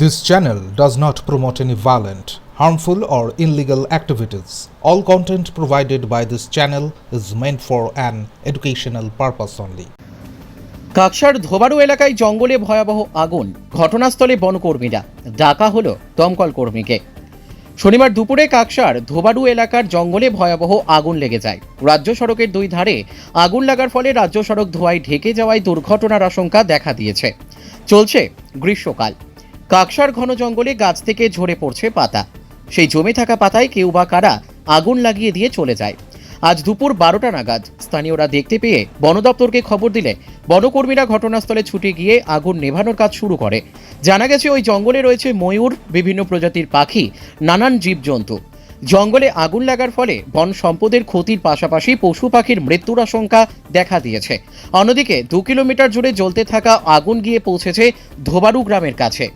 This channel does not promote any violent, harmful, or illegal activities. All content provided by this channel is meant for an educational purpose only. কাকসার ধোবাড়ু এলাকায় জঙ্গলে ভয়াবহ আগুন। ঘটনাস্থলে বনকর্মীরা। ডাকা হলো দমকল কর্মীকে। শনিবার দুপুরে কাকসার ধোবাড়ু এলাকার জঙ্গলে ভয়াবহ আগুন লেগে যায়। রাজ্য সড়কের দুই ধারে আগুন লাগার ফলে রাজ্য সড়ক ধোঁয়ায় ঢেকে যাওয়ায় দুর্ঘটনার আশঙ্কা দেখা দিয়েছে। চলছে গ্রীষ্মকাল। কাকসার ঘন জঙ্গলে গাছ থেকে ঝরে পড়ছে পাতা। সেই জমে থাকা পাতায় কেউ বা কারা আগুন লাগিয়ে দিয়ে চলে যায়। আজ দুপুর বারোটা নাগাদ স্থানীয়রা দেখতে পেয়ে বন দপ্তরকে খবর দিলে বনকর্মীরা ঘটনাস্থলে ছুটে গিয়ে আগুন নেভানোর কাজ শুরু করে। জানা গেছে, ওই জঙ্গলে রয়েছে ময়ূর, বিভিন্ন প্রজাতির পাখি, নানান জীবজন্তু। জঙ্গলে আগুন লাগার ফলে বন সম্পদের ক্ষতির পাশাপাশি পশু পাখির মৃত্যুর আশঙ্কা দেখা দিয়েছে। অন্যদিকে দু কিলোমিটার জুড়ে জ্বলতে থাকা আগুন গিয়ে পৌঁছেছে ধোবারু গ্রামের কাছে।